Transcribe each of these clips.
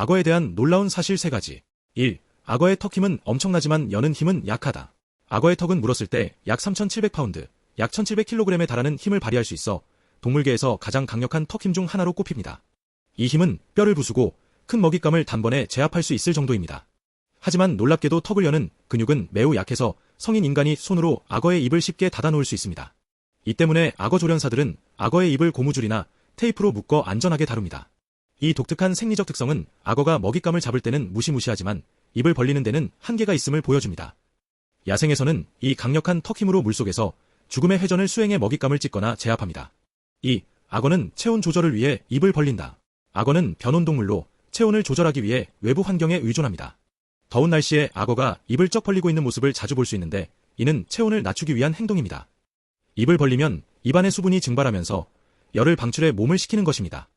악어에 대한 놀라운 사실 3가지. 1. 악어의 턱 힘은 엄청나지만 여는 힘은 약하다. 악어의 턱은 물었을 때 약 3,700파운드, 약 1,700kg에 달하는 힘을 발휘할 수 있어 동물계에서 가장 강력한 턱힘 중 하나로 꼽힙니다. 이 힘은 뼈를 부수고 큰 먹잇감을 단번에 제압할 수 있을 정도입니다. 하지만 놀랍게도 턱을 여는 근육은 매우 약해서 성인 인간이 손으로 악어의 입을 쉽게 닫아놓을 수 있습니다. 이 때문에 악어 조련사들은 악어의 입을 고무줄이나 테이프로 묶어 안전하게 다룹니다. 이 독특한 생리적 특성은 악어가 먹잇감을 잡을 때는 무시무시하지만 입을 벌리는 데는 한계가 있음을 보여줍니다. 야생에서는 이 강력한 턱 힘으로 물속에서 죽음의 회전을 수행해 먹잇감을 찢거나 제압합니다. 2. 악어는 체온 조절을 위해 입을 벌린다. 악어는 변온동물로 체온을 조절하기 위해 외부 환경에 의존합니다. 더운 날씨에 악어가 입을 쩍 벌리고 있는 모습을 자주 볼 수 있는데 이는 체온을 낮추기 위한 행동입니다. 입을 벌리면 입안의 수분이 증발하면서 열을 방출해 몸을 식히는 것입니다.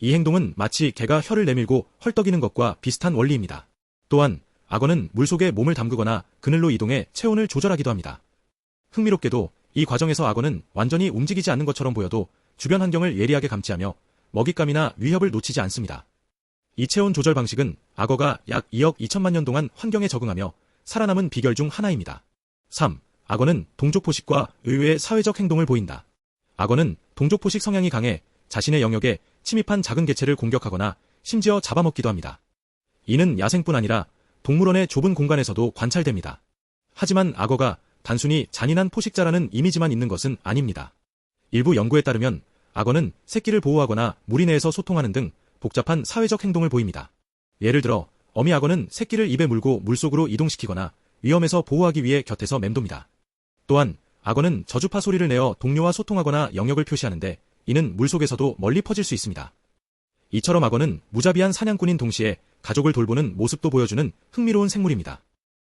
이 행동은 마치 개가 혀를 내밀고 헐떡이는 것과 비슷한 원리입니다. 또한 악어는 물속에 몸을 담그거나 그늘로 이동해 체온을 조절하기도 합니다. 흥미롭게도 이 과정에서 악어는 완전히 움직이지 않는 것처럼 보여도 주변 환경을 예리하게 감지하며 먹잇감이나 위협을 놓치지 않습니다. 이 체온 조절 방식은 악어가 약 2억 2천만 년 동안 환경에 적응하며 살아남은 비결 중 하나입니다. 3. 악어는 동족 포식과 의외의 사회적 행동을 보인다. 악어는 동족 포식 성향이 강해 자신의 영역에 침입한 작은 개체를 공격하거나 심지어 잡아먹기도 합니다. 이는 야생뿐 아니라 동물원의 좁은 공간에서도 관찰됩니다. 하지만 악어가 단순히 잔인한 포식자라는 이미지만 있는 것은 아닙니다. 일부 연구에 따르면 악어는 새끼를 보호하거나 무리 내에서 소통하는 등 복잡한 사회적 행동을 보입니다. 예를 들어 어미 악어는 새끼를 입에 물고 물속으로 이동시키거나 위험에서 보호하기 위해 곁에서 맴돕니다. 또한 악어는 저주파 소리를 내어 동료와 소통하거나 영역을 표시하는데 이는 물속에서도 멀리 퍼질 수 있습니다. 이처럼 악어는 무자비한 사냥꾼인 동시에 가족을 돌보는 모습도 보여주는 흥미로운 생물입니다.